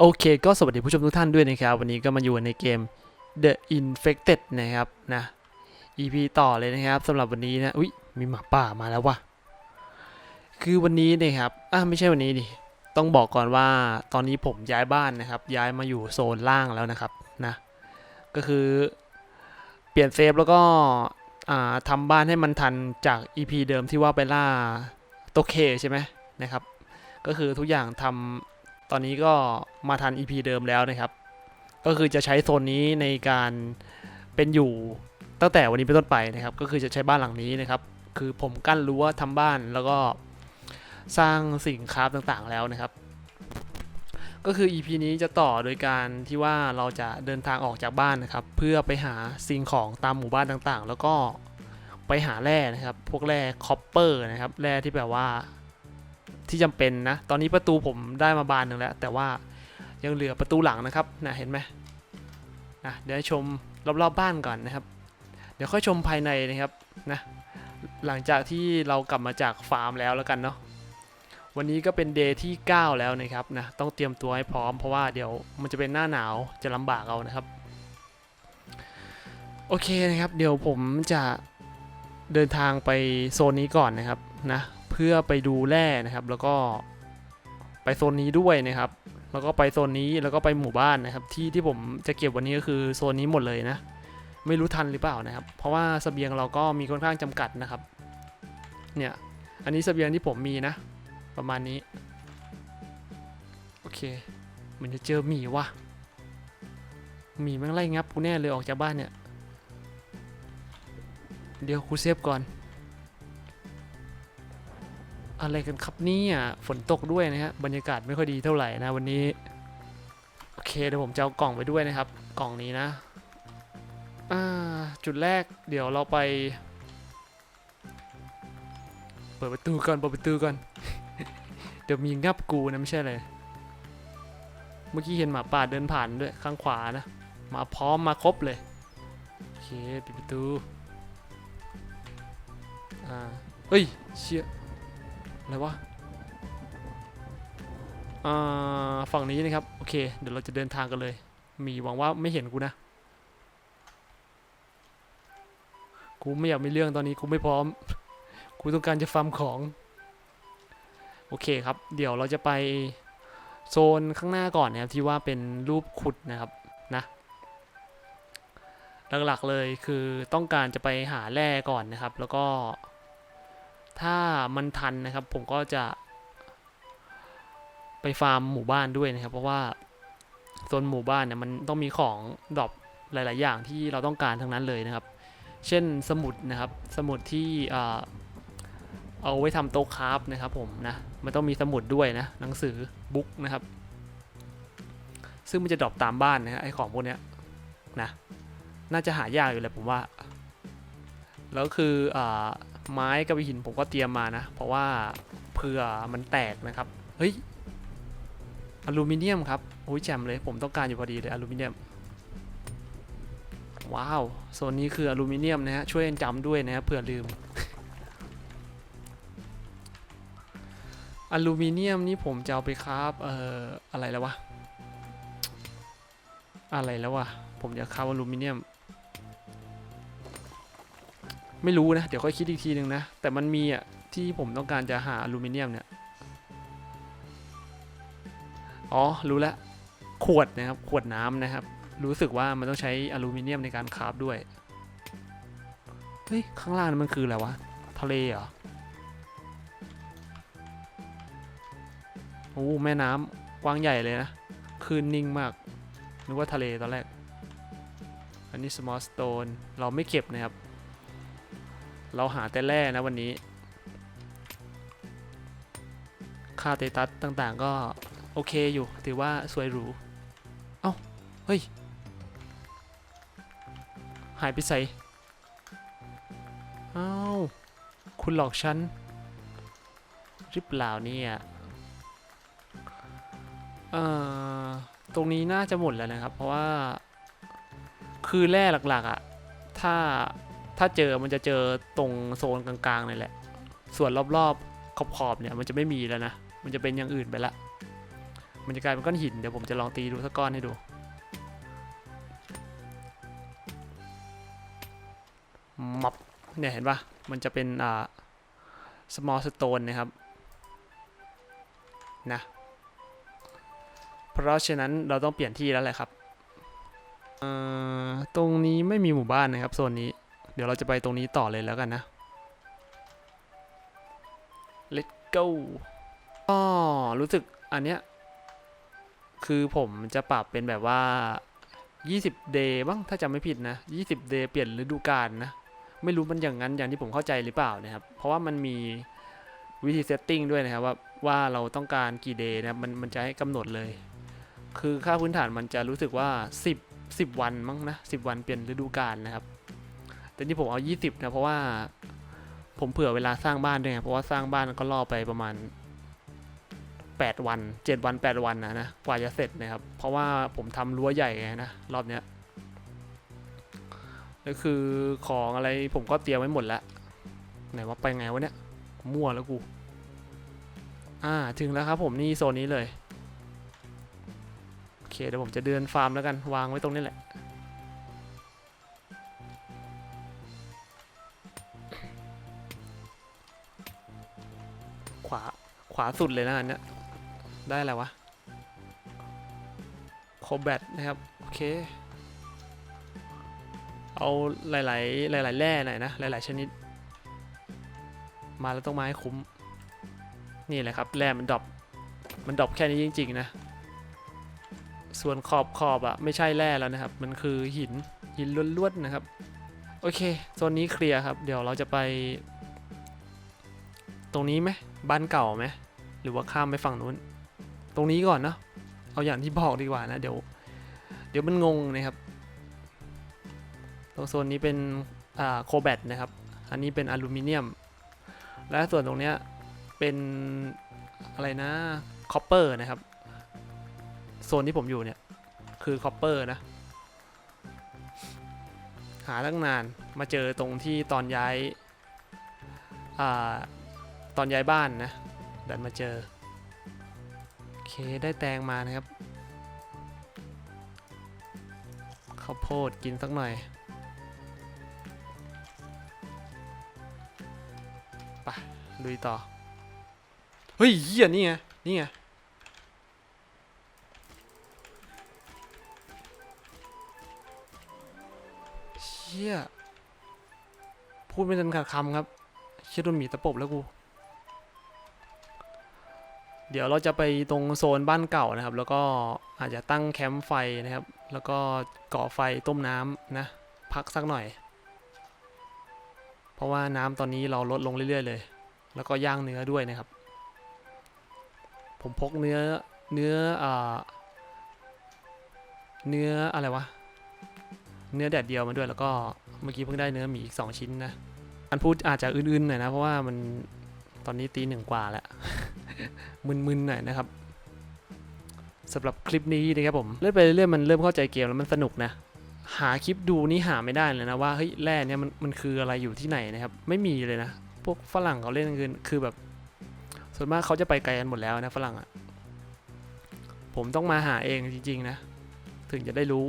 โอเค ก็สวัสดีผู้ชมทุกท่านด้วยนะครับ วันนี้ก็มาอยู่ในเกม The Infected นะครับนะ EP ต่อเลยนะครับสำหรับวันนี้นะอุ๊ยมีหมาป่ามาแล้ววะคือวันนี้นะครับอะไม่ใช่วันนี้ดิต้องบอกก่อนว่าตอนนี้ผมย้ายบ้านนะครับ ย้ายมาอยู่โซนล่างแล้วนะครับนะ ก็คือเปลี่ยนเซฟแล้วก็อ่าทำบ้านให้มันทันจาก EP เดิมที่ว่าไปล่าโตเคใช่ไหมนะครับ ก็คือทุกอย่างทำ ตอนนี้ก็มาทัน EP เดิมแล้วนะครับ ก็คือจะใช้โซนนี้ในการเป็นอยู่ตั้งแต่วันนี้เป็นต้นไปนะครับ ก็คือจะใช้บ้านหลังนี้นะครับ คือผมกั้นรั้วทำบ้านแล้วก็สร้างสิ่งคราต่างๆแล้วนะครับ ก็คือ EP นี้จะต่อโดยการที่ว่าเราจะเดินทางออกจากบ้านนะครับ เพื่อไปหาสิ่งของตามหมู่บ้านต่างๆ แล้วก็ไปหาแร่นะครับ พวกแร่คอปเปอร์นะครับ แร่ที่แบบว่า ที่จำเป็นนะ ตอนนี้ประตูผมได้มาบานหนึ่งแล้ว แต่ว่ายังเหลือประตูหลังนะครับนะเห็นไหมนะเดี๋ยวให้ชมรอบๆบบ้านก่อนนะครับ เดี๋ยวค่อยชมภายในนะครับนะหลังจากที่เรากลับมาจากฟาร์มแล้วแล้วกันเนาะวันนี้ก็เป็นเดย์ที่ 9 แล้วนะครับนะต้องเตรียมตัวให้พร้อมเพราะว่าเดี๋ยวมันจะเป็นหน้าหนาวจะลำบากเอานะครับ โอเคนะครับ เดี๋ยวผมจะเดินทางไปโซนนี้ก่อนนะครับนะ พื่อไปดูแร่นะครับ แล้วก็ไปโซนนี้ด้วยนะครับ แล้วก็ไปโซนนี้แล้วก็ไปหมู่บ้านนะครับ ที่ที่ผมจะเก็บวันนี้ก็คือโซนนี้หมดเลยนะ ไม่รู้ทันหรือเปล่านะครับ เพราะว่าสเสบียงเราก็มีค่อนข้างจำกัดนะครับ เนี่ย อันนี้สเสบียงที่ผมมีนะ ประมาณนี้ โอเค มันจะเจอหมีว่ะหมีแม่งไล่งับกูแน่เลยออกจากบ้านเนี่ย เดี๋ยวกูเซฟก่อน อะไรกันครับเนี่ยฝนตกด้วยนะฮะบรรยากาศไม่ค่อยดีเท่าไหร่นะวันนี้ โอเคเดี๋ยวผมจะเอากล่องไปด้วยนะครับ กล่องนี้นะอ่าจุดแรกเดี๋ยวเราไป เปิดประตูก่อนเปิดประตูก่อน เดี๋ยวมีงับกูนะไม่ใช่เลย เมื่อกี้เห็นหมาป่าเดินผ่านด้วยข้างขวานะมาพร้อมมาครบเลยโอเคปิดประตูอ่าเฮ้ยเชี่ย อะไรวะอ่าฝั่งนี้นะครับ โอเค เดี๋ยวเราจะเดินทางกันเลย มีหวังว่าไม่เห็นกูนะ กูไม่อยากมีเรื่องตอนนี้กูไม่พร้อม กูต้องการจะฟาร์มของ โอเคครับ เดี๋ยวเราจะไปโซนข้างหน้าก่อนนะครับที่ว่าเป็นรูปขุดนะครับนะ หลักๆเลยคือต้องการจะไปหาแร่ก่อนนะครับ แล้วก็ ถ้ามันทันนะครับ ผมก็จะ ไปฟาร์มหมู่บ้านด้วยนะครับ เพราะว่าโซนหมู่บ้านเนี่ยมันต้องมีของดรอปหลาย ๆ อย่างที่เราต้องการทั้งนั้นเลยนะครับ เช่นสมุดนะครับ สมุดที่อ่าเอาไว้ทำโต๊ะคราฟนะครับผมนะ มันต้องมีสมุดด้วยนะ หนังสือบุ๊กนะครับ ซึ่งมันจะดรอปตามบ้านนะฮะไอของพวกเนี้ยนะ น่าจะหายากอยู่แหละผมว่า แล้วคืออ ไม้กับหินผมก็เตรียมมานะ เพราะว่าเผื่อมันแตกนะครับ เฮ้ยอลูมิเนียมครับโอ้ยแจ่มเลยผมต้องการอยู่พอดีเลยอลูมิเนียม ว้าวโซนนี้คืออลูมิเนียมนะฮะช่วยจำด้วยนะครับเผื่อลืมอลูมิเนียมนี่ผมจะเอาไปคราฟเอ่ออะไรแล้ววะอะไรแล้ววะผมจะคราฟอลูมิเนียม ไม่รู้นะ เดี๋ยวค่อยคิดอีกทีหนึ่งนะ แต่มันมีอะ ที่ผมต้องการจะหาอลูมิเนียมเนี่ย อ๋อ รู้แล้ว ขวดนะครับ ขวดน้ำนะครับ รู้สึกว่ามันต้องใช้อลูมิเนียมในการคราฟด้วย เฮ้ย ข้างล่างนั้นมันคืออะไรวะ ทะเลเหรอ โอ้ แม่น้ำกว้างใหญ่เลยนะ คืนนิ่งมาก นึกว่าทะเลตอนแรก อันนี้ small stone เราไม่เก็บนะครับ เราหาแต่แร่นะวันนี้ ค่าเตตัสต่างๆ ก็โอเคอยู่ ถือว่าสวยหรู เอ้า เฮ้ย หายไปใส่เอ้า คุณหลอกฉันหรือเปล่าเนี่ยเอ่อตรงนี้น่าจะหมดแล้วนะครับ เพราะว่า คือแร่หลักๆอะ่ะ ถ้า ถ้าเจอมันจะเจอตรงโซนกลางๆนี่แหละ ส่วนรอบๆขอบๆเนี่ยมันจะไม่มีแล้วนะ มันจะเป็นอย่างอื่นไปละ มันจะกลายเป็นก้อนหิน เดี๋ยวผมจะลองตีดูสักก้อนให้ดู มับ เนี่ยเห็นปะมันจะเป็นอ่า small stone นะครับ นะ เพราะฉะนั้นเราต้องเปลี่ยนที่แล้วแหละครับอ่อตรงนี้ไม่มีหมู่บ้านนะครับโซนนี้ ดี๋ยวเราจะไปตรงนี้ต่อเลยแล้วกันนะ let's go ก็รู้สึกอันเนี้ย คือผมจะปรับเป็นแบบว่า 20 day บ้างถ้าจำไม่ผิดนะ 20 day เปลี่ยนฤดูกาลนะ ไม่รู้มันอย่างนั้นอย่างที่ผมเข้าใจหรือเปล่านะครับ เพราะว่ามันมีวิธีเซตติ้งด้วยนะครับว่าว่าเราต้องการกี่ day นะมันมันจะให้กำหนดเลย คือค่าพื้นฐานมันจะรู้สึกว่า 10 10 วันมั้งนะ10 วันเปลี่ยนฤดูกาลนะครับ แต่นี่ผมเอา 20 นะ เพราะว่าผมเผื่อเวลาสร้างบ้านด้วยไงเพราะว่าสร้างบ้านก็ล่อไปประมาณ 8 วัน 7 วัน 8 วันนะนะกว่าจะเสร็จนะครับ เพราะว่าผมทำรั้วใหญ่ไงนะรอบเนี้ยแล้วคือของอะไรผมก็เตรียมไว้หมดแล้วไหนว่าไปไงวะเนี่ยมั่วแล้วกู อ่าถึงแล้วครับผมนี่โซนนี้เลย โอเคเดี๋ยวผมจะเดินฟาร์มแล้วกันวางไว้ตรงนี้แหละ สุดเลยนะอันเนี้ยได้อะไรวะโคแบตนะครับ โอเค เอาหลาย ๆ หลาย ๆ แร่หน่อยนะ หลาย ๆ ชนิด มาแล้วต้องมาให้คุ้ม นี่แหละครับแร่มันดรอปมันดรอปแค่นี้จริง ๆ นะ ส่วนขอบขอบอะไม่ใช่แร่แล้วนะครับ มันคือหินหินล้วน ๆ นะครับ โอเคโซนนี้เคลียร์ครับ เดี๋ยวเราจะไป ตรงนี้ไหมบ้านเก่าไหม หรือว่าข้ามไปฝั่งนู้น ตรงนี้ก่อนเนาะเอาอย่างที่บอกดีกว่านะ เดี๋ยว เดี๋ยวมันงงนะครับ ตรงโซนนี้เป็นอ่าโคแบตนะครับ อันนี้เป็นอลูมิเนียม และส่วนตรงเนี้ยเป็นอะไรนะคอปเปอร์นะครับ โซนที่ผมอยู่เนี่ย คือคอปเปอร์นะ หาตั้งนานมาเจอตรงที่ตอนย้ายอ่าตอนย้ายบ้านนะ ดันมาเจอ โอเค ได้แตงมานะครับ ข้าวโพดกินสักหน่อยไปลุยต่อ เฮ้ยเหี้ยนี่ไง นี่ไงเชี่ยพูดไม่ทันขาดคำครับเชี่ยโดนหมีตะปบแล้วกู เดี๋ยวเราจะไปตรงโซนบ้านเก่านะครับ แล้วก็อาจจะตั้งแคมป์ไฟนะครับ แล้วก็ก่อไฟต้มน้ำนะ พักสักหน่อย เพราะว่าน้ำตอนนี้เราลดลงเรื่อย ๆ เลย แล้วก็ย่างเนื้อด้วยนะครับ ผมพกเนื้อเนื้ออ่าเนื้ออะไรวะ เนื้อแดดเดียวมาด้วยแล้วก็เมื่อกี้เพิ่งได้เนื้อหมีอีก2ชิ้นนะอันพูดอาจจะอื่นๆหน่อยนะเพราะว่ามัน ตอนนี้ตีหนึ่งกว่าแล้ว มึนๆหน่อยนะครับสำหรับคลิปนี้นะครับผมเล่นไปเรื่อยมันเริ่มเข้าใจเกมแล้วมันสนุกนะ หาคลิปดูนี่หาไม่ได้เลยนะว่าเฮ้ยแร่เนี่ยมันมันคืออะไรอยู่ที่ไหนนะครับ ไม่มีเลยนะ พวกฝรั่งเขาเล่นกันคือคือแบบ ส่วนมากเขาจะไปไกลกันหมดแล้วนะฝรั่งอะ่ะผมต้องมาหาเองจริงๆนะ ถึงจะได้รู้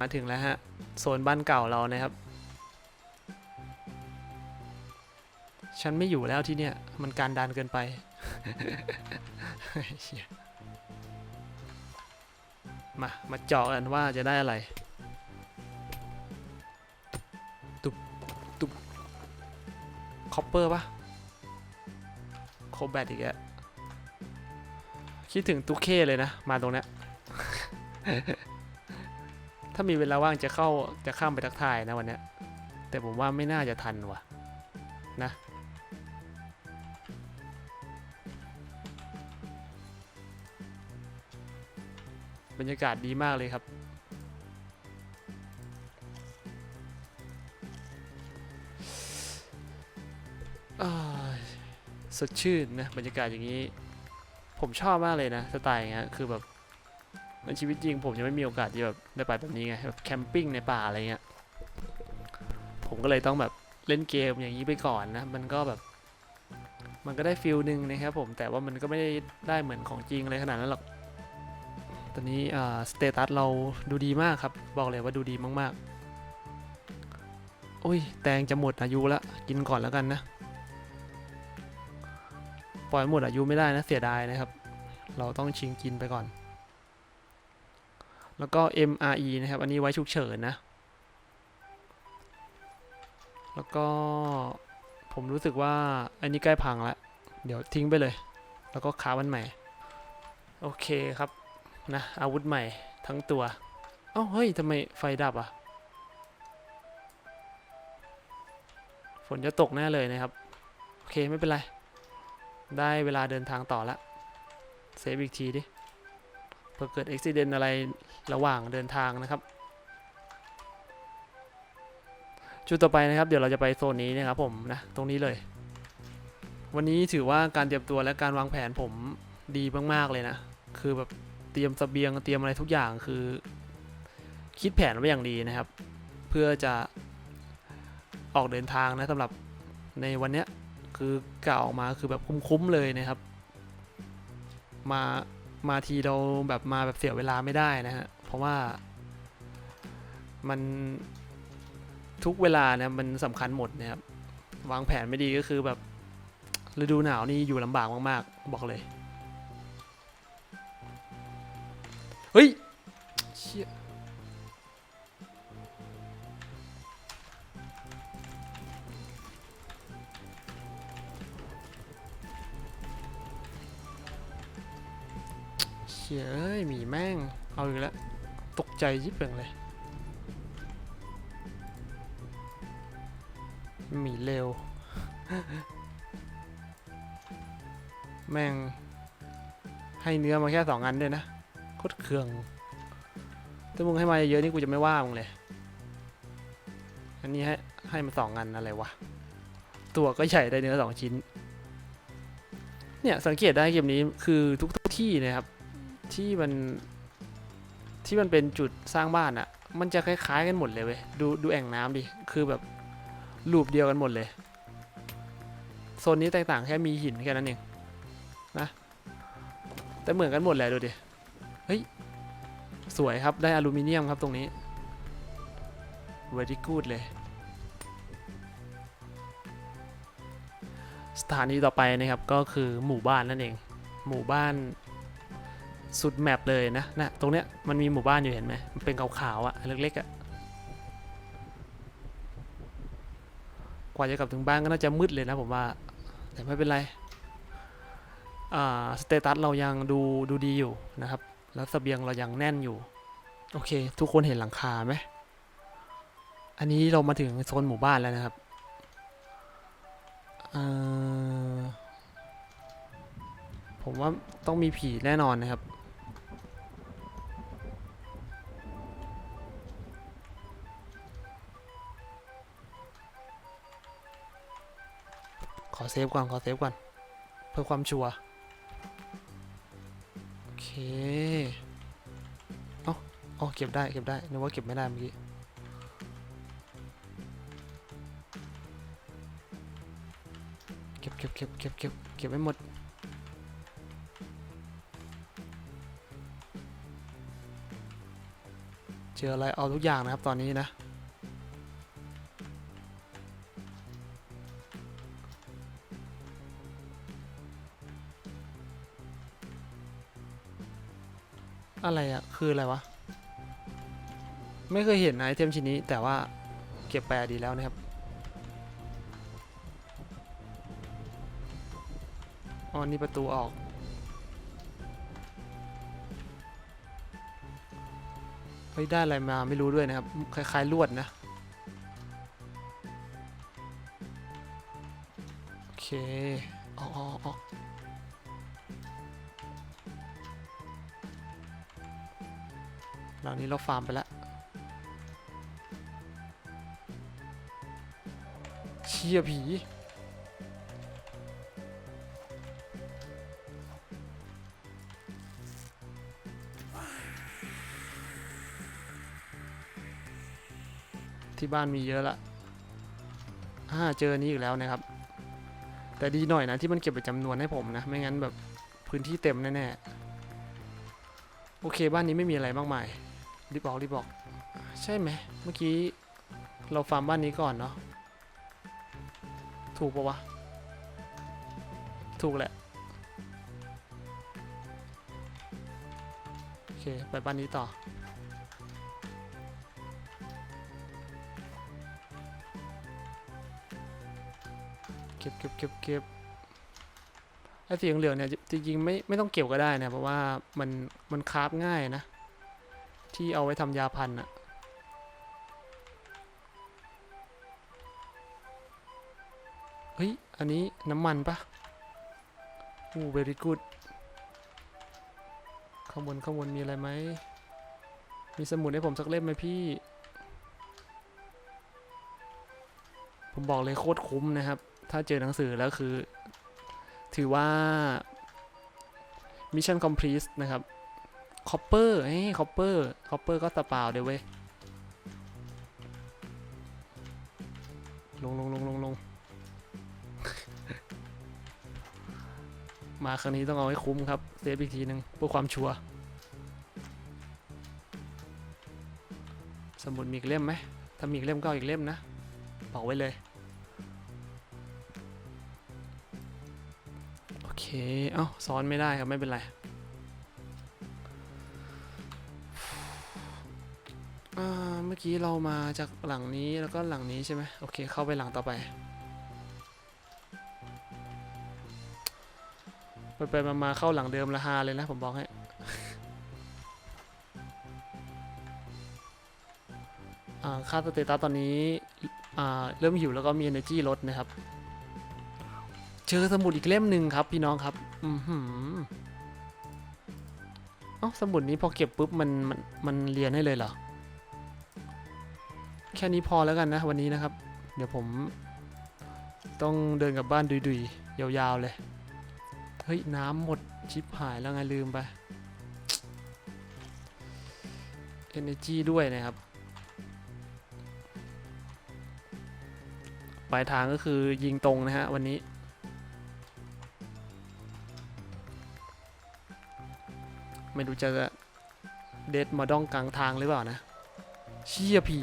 มาถึงแล้วฮะโซนบ้านเก่าเรานะครับ ฉันไม่อยู่แล้วที่เนี่ยมันการดานเกินไปมา มาเจาะกันว่าจะได้อะไร ตุบตุบคอปเปอร์ปะโคแบตอีกแล้วคิดถึงตุเคเลยนะ มาตรงเนี้ย ถ้ามีเวลาว่างจะเข้าจะข้ามไปทักทายนะวันเนี้ย แต่ผมว่าไม่น่าจะทันว่ะ นะ บรรยากาศดีมากเลยครับ สดชื่นนะบรรยากาศอย่างนี้ ผมชอบมากเลยนะสไตล์อย่างเงี้ยคือแบบในชีวิตจริงผมยังไม่มีโอกาสที่แบบได้ไปแบบนี้ไงแบบแคมปิ้งในป่าอะไรเงี้ยผมก็เลยต้องแบบเล่นเกมอย่างนี้ไปก่อนนะมันก็แบบมันก็ได้ฟิลหนึ่งนะครับผมแต่ว่ามันก็ไม่ได้ได้เหมือนของจริงอะไรขนาดนั้นหรอก ตอนนี้สเตตัสเราดูดีมากครับ บอกเลยว่าดูดีมากๆโอ้ย แตงจะหมดอายุละ กินก่อนแล้วกันนะ ปล่อยหมดอายุไม่ได้นะเสียดายนะครับ เราต้องชิงกินไปก่อน แล้วก็ MRE นะครับ อันนี้ไว้ฉุกเฉินนะ แล้วก็ผมรู้สึกว่าอันนี้ใกล้พังแล้ว เดี๋ยวทิ้งไปเลย แล้วก็ค้าวันใหม่ โอเคครับ นะอาวุธใหม่ทั้งตัวเอ้าเฮ้ยทำไมไฟดับอะฝนจะตกแน่เลยนะครับ โอเคไม่เป็นไร ได้เวลาเดินทางต่อละเซฟอีกทีดิเพื่อเกิดอุบิเหตุอะไรระหว่างเดินทางนะครับ จุดต่อไปนะครับ เดี๋ยวเราจะไปโซนนี้นะครับผมนะตรงนี้เลย วันนี้ถือว่าการเตรียมตัวและการวางแผนผมดีมากๆเลยนะ คือแบบ เตรียมสเสบียงเตรียมอะไรทุกอย่างคือ คิดแผนไว้อย่างดีนะครับ เพื่อจะออกเดินทางนะสำหรับในวันเนี้ยคือกะออกมาคือแบบคุ้มๆเลยนะครับ มามาทีเราแบบมาแบบเสียเวลาไม่ได้นะฮะเพราะว่ามันทุกเวลาเนี่ยมันสำคัญหมดนะครับ วางแผนไม่ดีก็คือแบบฤดูหนาวนี่อยู่ลำบากมาก ๆ บอกเลย เฮ้ยเชี่ยเชี่ยเอ้ยหมีแม่ง เอาอีกแล้ว ตกใจยิบเป่งเลยหมีเร็ว แม่งให้เนื้อมาแค่สองอันด้วยนะ โคตรเคือง ถ้ามึงให้มาเยอะนี่กูจะไม่ว่ามึงเลย อันนี้ให้ให้มาสองอันอะไรวะ ตัวก็ใหญ่ได้เนื้อสองชิ้น เนี่ยสังเกตได้เกมนี้คือทุกที่นะครับ ที่มันที่มันเป็นจุดสร้างบ้านอะ่ะมันจะคล้ายๆกันหมดเลยเว้ย ดูดูแอ่งน้ำดิ คือแบบรูปเดียวกันหมดเลย โซนนี้แตกต่างแค่มีหินแค่นั้นเองนะ แต่เหมือนกันหมดเลยดูดิ ฮ้ย สวยครับได้อลูมิเนียมครับตรงนี้ very good เลย สถานีต่อไปนะครับก็คือหมู่บ้านนั่นเอง หมู่บ้านสุดแมปเลยนะนะตรงเนี้ยมันมีหมู่บ้านอยู่เห็นไหมมันเป็นขาวๆอะเล็กๆอะกว่าจะกลับถึงบ้านก็น่าจะมืดเลยนะผมว่า แต่ไม่เป็นไร อ่าสเตตัสเรายังดูดูดีอยู่นะครับ แล้วเสบียงเรายังแน่นอยู่ โอเค ทุกคนเห็นหลังคาไหมอันนี้เรามาถึงโซนหมู่บ้านแล้วนะครับผมว่าต้องมีผีแน่นอนนะครับ ขอเซฟก่อน ขอเซฟก่อน เพื่อความชัวร์ เคเอ้าอ๋อเก็บได้เก็บได้นึกว่าเก็บไม่ได้เมื่อกี้เก็บเก็บเก็บเก็บเก็บเก็บไว้หมดเจออะไรเอาทุกอย่างนะครับตอนนี้นะ อะไรอะคืออะไรวะ ไม่เคยเห็นไอเทมชิ้นนี้ แต่ว่าเก็บไปอดีแล้วนะครับอ๋อนี่ประตูออก เฮ้ย ได้อะไรมาไม่รู้ด้วยนะครับ คล้ายๆลวดนะ หลังนี้เราฟาร์มไปแล้วเชี่ยผี ที่บ้านมีเยอะละอ่าเจอนนี้อีกแล้วนะครับ แต่ดีหน่อยนะที่มันเก็บเป็นจำนวนให้ผมนะ ไม่งั้นแบบพื้นที่เต็มแน่ๆ โอเคบ้านนี้ไม่มีอะไรมากมาย รีบบอกรีบบอก ใช่ไหมเมื่อกี้เราฟาร์มบ้านนี้ก่อนเนาะถูกปะวะ ถูกแหละ โอเค ไปบ้านนี้ต่อ เก็บเก็บเก็บเก็บไอ้สีเหลืองเนี่ยจริงๆไม่ไม่ต้องเก็บก็ได้นะเพราะว่ามันมันคราฟง่ายนะ ที่เอาไว้ทำยาพันธุ์อะเฮ้ย อันนี้น้ำมันปะอู้ very good ข้างบนข้างบนมีอะไรไหม มีสมุดให้ผมสักเล่มไหมพี่ ผมบอกเลยโคตรคุ้มนะครับ ถ้าเจอหนังสือแล้วคือ ถือว่า Mission Complete นะครับ คอปเปอร์เฮ้ยคอปเปอร์คอปเปอร์ก็ตะปล่าเดี๋ยวเว้ยลงลงลงลงลงมาครั้งนี้ต้องเอาให้คุ้มครับ เซฟอีกทีหนึ่งเพื่อความชัวร์สมุดมีอีกเล่มไหมถ้ามีอีกเล่มก็เอาอีกเล่มนะบอกไว้เลย โอเค เอ้าซ้อนไม่ได้ครับ ไม่เป็นไร อกี้เรามาจากหลังนี้แล้วก็หลังนี้ใช่ไหมโอเค เข้าไปหลังต่อไป ไปไปมามาเข้าหลังเดิมละฮาเลยนะผมบอกให้ค่าสเตตัสตอนนี้เริ่มหิวแล้วก็มี energy ลดนะครับ เจอสมุดอีกเล่มหนึ่งครับ พี่น้องครับ อือหือเอ้าสมุดนี้พอเก็บปุ๊บมันมันมันเรียนให้เลยเหรอ แค่นี้พอแล้วกันนะวันนี้นะครับ เดี๋ยวผมต้องเดินกลับบ้านดุยๆ ยาวๆเลย เฮ้ย น้ำหมดชิปหายแล้วไงลืมไป Energy ด้วยนะครับ ปลายทางก็คือยิงตรงนะฮะวันนี้ ไม่รู้จะเดดมาดองกลางทางหรือเปล่านะ เชี่ยผี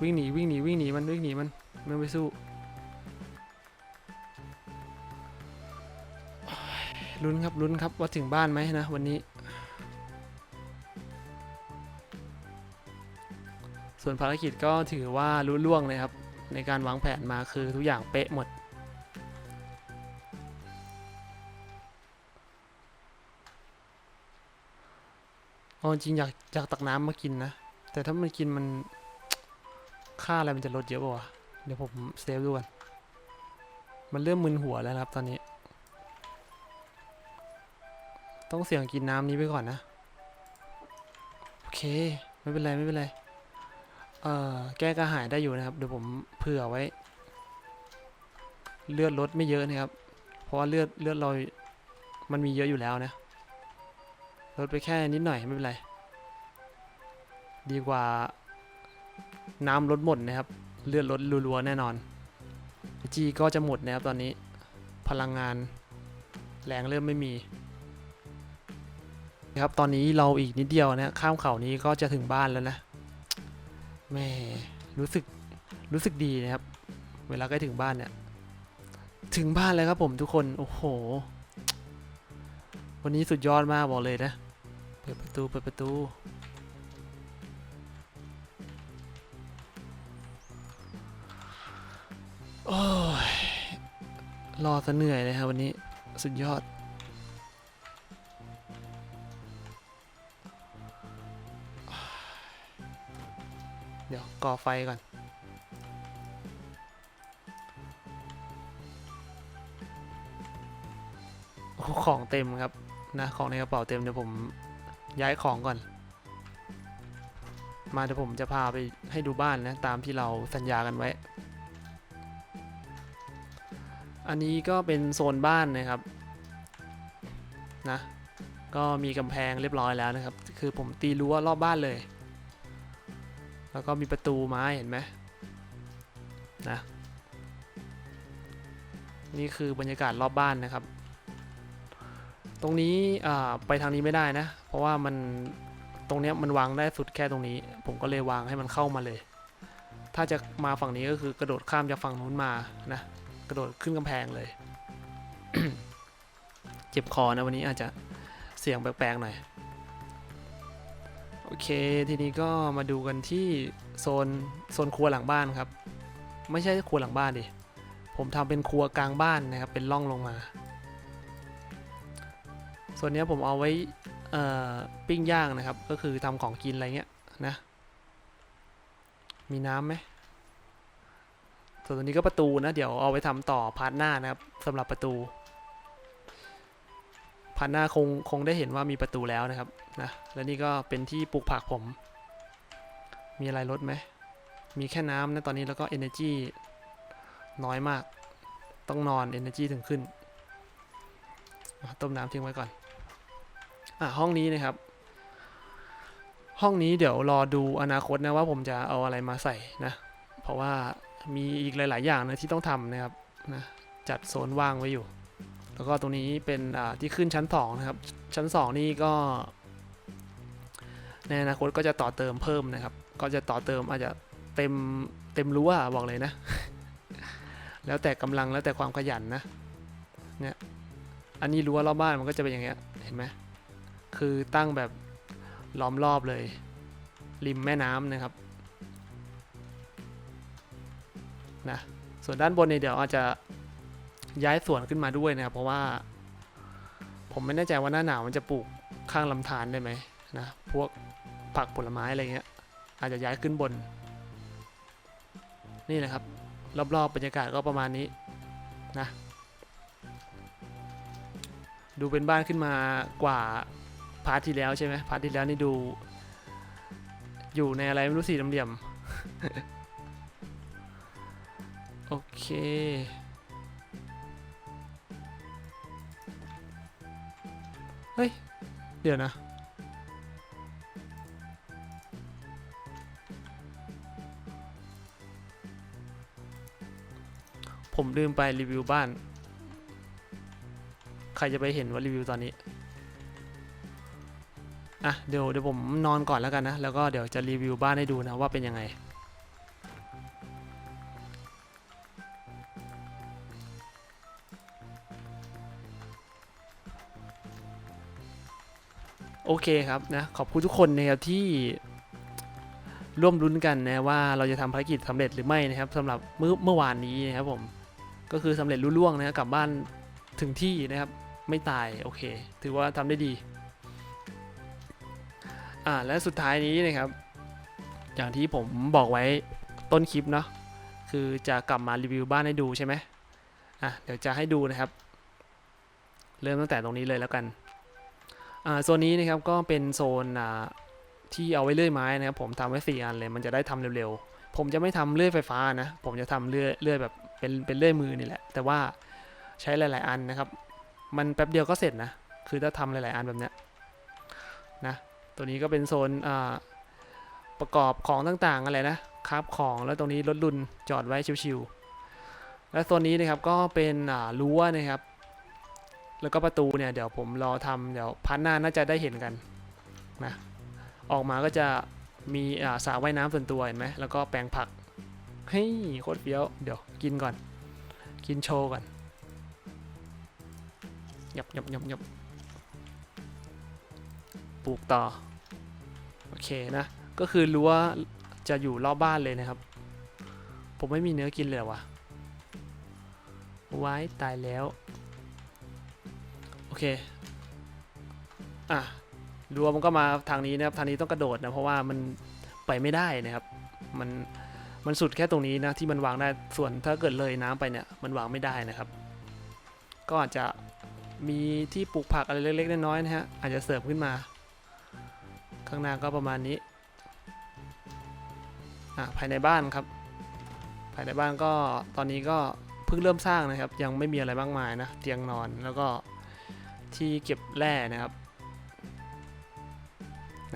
วิ่งหนีวิ่งหนีวิ่งหนีมันวิ่งหนีมันมันไม่สู้ลุ้นครับลุ้นครับว่าถึงบ้านไหมนะวันนี้ ส่วนภารกิจก็ถือว่ารู้ล่วงเลยครับ ในการวางแผนมาคือทุกอย่างเป๊ะหมดเอจริงอยากอยากตักน้ำมากินนะ แต่ถ้ามันกินมัน ค่าอะไรมันจะลดเยอะป่าวะเดี๋ยวผมเซฟดูก่อนมันเริ่มมึนหัวแล้วนะครับตอนนี้ ต้องเสี่ยงกินน้ำนี้ไปก่อนนะ โอเค ไม่เป็นไร ไม่เป็นไร เอ่อ แก้กระหายได้อยู่นะครับ เดี๋ยวผมเผื่อไว้ เลือดลดไม่เยอะนะครับ เพราะว่าเลือดเลือดเรา มันมีเยอะอยู่แล้วนะ ลดไปแค่นิดหน่อยไม่เป็นไร ดีกว่า น้ำลดหมดนะครับ เลือดลดรัวๆแน่นอน จีก็จะหมดนะครับตอนนี้ พลังงานแรงเริ่มไม่มีนะครับตอนนี้เราอีกนิดเดียวนะข้ามเขานี้ก็จะถึงบ้านแล้วนะแม่รู้สึกรู้สึกดีนะครับ เวลาใกล้ถึงบ้านเนี่ย ถึงบ้านแล้วครับผมทุกคนโอ้โห วันนี้สุดยอดมากบอกเลยนะ เปิดประตูเปิดประตู รอซะเหนื่อยเลยครับวันนี้สุดยอด เดี๋ยวก่อไฟก่อน ของเต็มครับนะของในกระเป๋าเต็มเดี๋ยวผมย้ายของก่อน มาเดี๋ยวผมจะพาไปให้ดูบ้านนะ ตามที่เราสัญญากันไว้ อันนี้ก็เป็นโซนบ้านนะครับนะก็มีกำแพงเรียบร้อยแล้วนะครับ คือผมตีรั้วรอบบ้านเลย แล้วก็มีประตูไม้เห็นไหมนะนี่คือบรรยากาศรอบบ้านนะครับ ตรงนี้ไปทางนี้ไม่ได้นะ เพราะว่ามันตรงเนี้ยมันวางได้สุดแค่ตรงนี้ ผมก็เลยวางให้มันเข้ามาเลย ถ้าจะมาฝั่งนี้ก็คือกระโดดข้ามจากฝั่งนู้นมานะ ระโดดขึ้นกำแพงเลย เจ็บคอนะวันนี้อาจจะเสียงแปลกๆหน่อย โอเค ทีนี้ก็มาดูกันที่โซนโซนครัวหลังบ้านครับ ไม่ใช่ครัวหลังบ้านดิ ผมทำเป็นครัวกลางบ้านนะครับ เป็นร่องลงมาส่วนนี้ผมเอาไว้ปิ้งย่างนะครับ ก็คือทำของกินอะไรเงี้ยนะ มีน้ำไหม ส่วนตัวนี้ก็ประตูนะ เดี๋ยวเอาไว้ทำต่อพาร์ทหน้านะครับสำหรับประตู พาร์ทหน้าคงคงได้เห็นว่ามีประตูแล้วนะครับนะและนี่ก็เป็นที่ปลูกผักผม มีอะไรลดไหม มีแค่น้ำนะตอนนี้แล้วก็ energy น้อยมาก ต้องนอน energy ถึงขึ้น ต้มน้ำทิ้งไว้ก่อน อะห้องนี้นะครับ ห้องนี้เดี๋ยวรอดูอนาคตนะว่าผมจะเอาอะไรมาใส่นะ เพราะว่า มีอีกหลาย ๆ อย่างนะที่ต้องทำนะครับนะจัดโซนว่างไว้อยู่ แล้วก็ตรงนี้เป็นอ่าที่ขึ้นชั้นสองนะครับ ชั้นสองนี่ก็ในอนาคตก็จะต่อเติมเพิ่มนะครับ ก็จะต่อเติมอาจจะเต็มเต็มรั้วบอกเลยนะ แล้วแต่กำลังแล้วแต่ความขยันนะ เนี่ย อันนี้รั้วรอบบ้านมันก็จะเป็นอย่างเงี้ย เห็นไหมคือตั้งแบบล้อมรอบเลย ริมแม่น้ำนะครับ นะส่วนด้านบนเนี่ยเดี๋ยวอาจจะย้ายสวนขึ้นมาด้วยนะครับเพราะว่า ผมไม่แน่ใจว่าหน้าหนาวมันจะปลูกข้างลำธารได้ไหมนะพวกผักผลไม้อะไรเงี้ยอาจจะย้ายขึ้นบน นี่นะครับ รอบๆบรรยากาศก็ประมาณนี้นะดูเป็นบ้านขึ้นมากว่าพาร์ทที่แล้วใช่ไหมพาร์ทที่แล้วนี่ดู อยู่ในอะไรไม่รู้สี่เหลี่ยม โอเค เฮ้ย เดี๋ยวนะ ผมลืมไปรีวิวบ้าน ใครจะไปเห็นว่ารีวิวตอนนี้ อะ เดี๋ยวเดี๋ยวผมนอนก่อนแล้วกันนะ แล้วก็เดี๋ยวจะรีวิวบ้านให้ดูนะว่าเป็นยังไง เคครับนะขอบคุณทุกคนนะครับที่ร่วมรุ้นกันนะว่าเราจะทำภารกิจสำเร็จหรือไม่นะครับสำหรับเมื่อเมื่อวานนี้นะครับผมก็คือสำเร็จรุ่ล่วงนะครับกลับบ้านถึงที่นะครับ ไม่ตายโอเค ถือว่าทำได้ดีอ่าและสุดท้ายนี้นะครับ อย่างที่ผมบอกไว้ต้นคลิปเนาะคือจะกลับมารีวิวบ้านให้ดูใช่ไหมอะเดี๋ยวจะให้ดูนะครับ เริ่มตั้งแต่ตรงนี้เลยแล้วกัน โซนนี้นะครับก็เป็นโซนที่เอาไว้เลื่อยไม้นะครับผมทำไว้สี่อันเลยมันจะได้ทำเร็วๆ ผมจะไม่ทำเลื่อยไฟฟ้านะ ผมจะทำเลื่อยเลื่อยแบบเป็นเป็นเลื่อยมือนี่แหละ แต่ว่าใช้หลาย ๆ อันนะครับ มันแป๊บเดียวก็เสร็จนะ คือถ้าทำหลาย ๆ อันแบบเนี้ยนะ ตัวนี้ก็เป็นโซนประกอบของต่างๆอะไรนะคราบของแล้วตรงนี้รถลุนจอดไว้ชิวๆและโซนนี้นะครับก็เป็นรั้วนะครับ แล้วก็ประตูเนี่ยเดี๋ยวผมรอทำเดี๋ยวพันหน้าน่าจะได้เห็นกันนะออกมาก็จะมีอ่าสระว่ายน้ำส่วนตัวเห็นไหมแล้วก็แปลงผักเฮ้ยโคตรเฟี้ยวเดี๋ยวกินก่อน กินโชว์ก่อนหยับหยับหยับหยับปลูกต่อ โอเคนะ ก็คือรั้วจะอยู่รอบบ้านเลยนะครับ ผมไม่มีเนื้อกินเลยวะไว้ตายแล้ว อเค อะรั้วมันก็มาทางนี้นะครับทางนี้ต้องกระโดดนะเพราะว่ามันไปไม่ได้นะครับมันมันสุดแค่ตรงนี้นะที่มันวางได้ส่วนถ้าเกิดเลยน้ำไปเนี่ยมันวางไม่ได้นะครับ ก็อาจจะมีที่ปลูกผักอะไรเล็กๆน้อยๆนะฮะอาจจะเสริมขึ้นมา ข้างหน้าก็ประมาณนี้อะภายในบ้านครับ ภายในบ้านก็ตอนนี้ก็เพิ่งเริ่มสร้างนะครับ ยังไม่มีอะไรมากมายนะเตียงนอนแล้วก็ ที่เก็บแร่นะครับ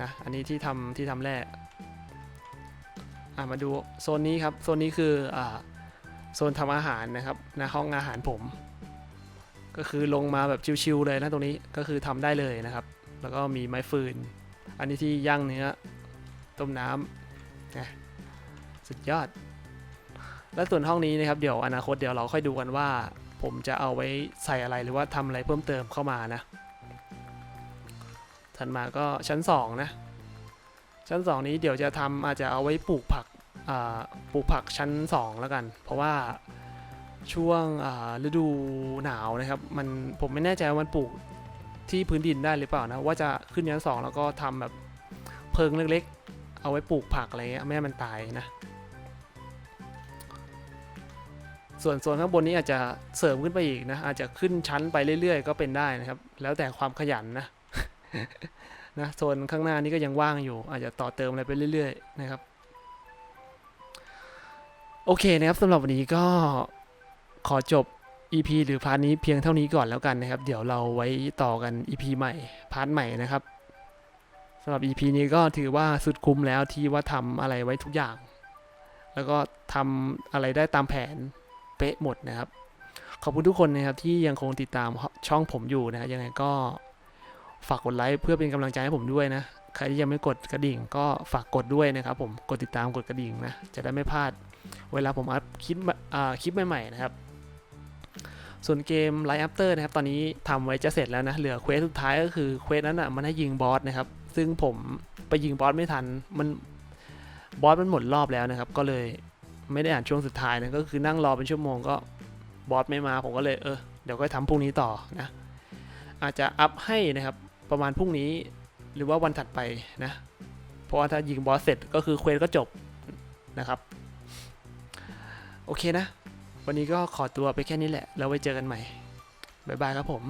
นะอันนี้ที่ทำที่ทำแร่มาดูโซนนี้ครับโซนนี้คืออโซนทำอาหารนะครับนะห้องอาหารผม ก็คือลงมาแบบชิวๆเลยนะตรงนี้ก็คือทำได้เลยนะครับ แล้วก็มีไม้ฟืน อันนี้ที่ย่างเนื้อต้มน้ำนะสุดยอด และส่วนห้องนี้นะครับเดี๋ยวอนาคตเดี๋ยวเราค่อยดูกันว่า ผมจะเอาไว้ใส่อะไรหรือว่าทำอะไรเพิ่มเติมเข้ามานะ ถัดมาก็ชั้น 2 นะ ชั้น 2 นี้เดี๋ยวจะทำอาจจะเอาไว้ปลูกผักปลูกผักชั้น 2 แล้วกัน เพราะว่าช่วงฤดูหนาวนะครับมันผมไม่แน่ใจว่ามันปลูกที่พื้นดินได้หรือเปล่านะ ว่าจะขึ้นชั้น 2 แล้วก็ทำแบบเพิงเล็กๆ เอาไว้ปลูกผักอะไรเงี้ยไม่ให้มันตายนะ ส่วนส่วนข้างบนนี้อาจจะเสริมขึ้นไปอีกนะ อาจจะขึ้นชั้นไปเรื่อยๆ ก็เป็นได้นะครับ แล้วแต่ความขยันนะนะโซนข้างหน้านี้ก็ยังว่างอยู่ อาจจะต่อเติมอะไรไปเรื่อย ๆ นะครับ โอเคนะครับสำหรับวันนี้ก็ขอจบ EP หรือพาร์ทนี้เพียงเท่านี้ก่อนแล้วกันนะครับ เดี๋ยวเราไว้ต่อกัน EP ใหม่พาร์ทใหม่นะครับสำหรับ EP นี้ก็ถือว่าสุดคุ้มแล้วที่ว่าทำอะไรไว้ทุกอย่าง แล้วก็ทำอะไรได้ตามแผน เป๊ะหมดนะครับ ขอบคุณทุกคนนะครับที่ยังคงติดตามช่องผมอยู่นะยังไงก็ฝากกดไลค์เพื่อเป็นกำลังใจให้ผมด้วยนะใครที่ยังไม่กดกระดิ่ง ก็ฝากกดด้วยนะครับ ผมกดติดตามกดกระดิ่งนะจะได้ไม่พลาด เวลาผมอัพคลิปอ่าคลิปใหม่ๆนะครับ ส่วนเกม Light After นะครับ ตอนนี้ทำไว้จะเสร็จแล้วนะเหลือเควสสุดท้ายก็คือเควสนั้นอะมันให้ยิงบอสนะครับ ซึ่งผมไปยิงบอสไม่ทันมันบอสมันหมดรอบแล้วนะครับ ก็เลย ไม่ได้อ่านช่วงสุดท้ายนะก็คือนั่งรอเป็นชั่วโมงก็บอสไม่มาผมก็เลยเออเดี๋ยวก็ทำพรุ่งนี้ต่อนะอาจจะอัพให้นะครับประมาณพรุ่งนี้หรือว่าวันถัดไปนะเพราะว่าถ้ายิงบอสเสร็จก็คือเควสก็จบนะครับโอเคนะ วันนี้ก็ขอตัวไปแค่นี้แหละ แล้วไว้เจอกันใหม่ บ๊ายบายครับผม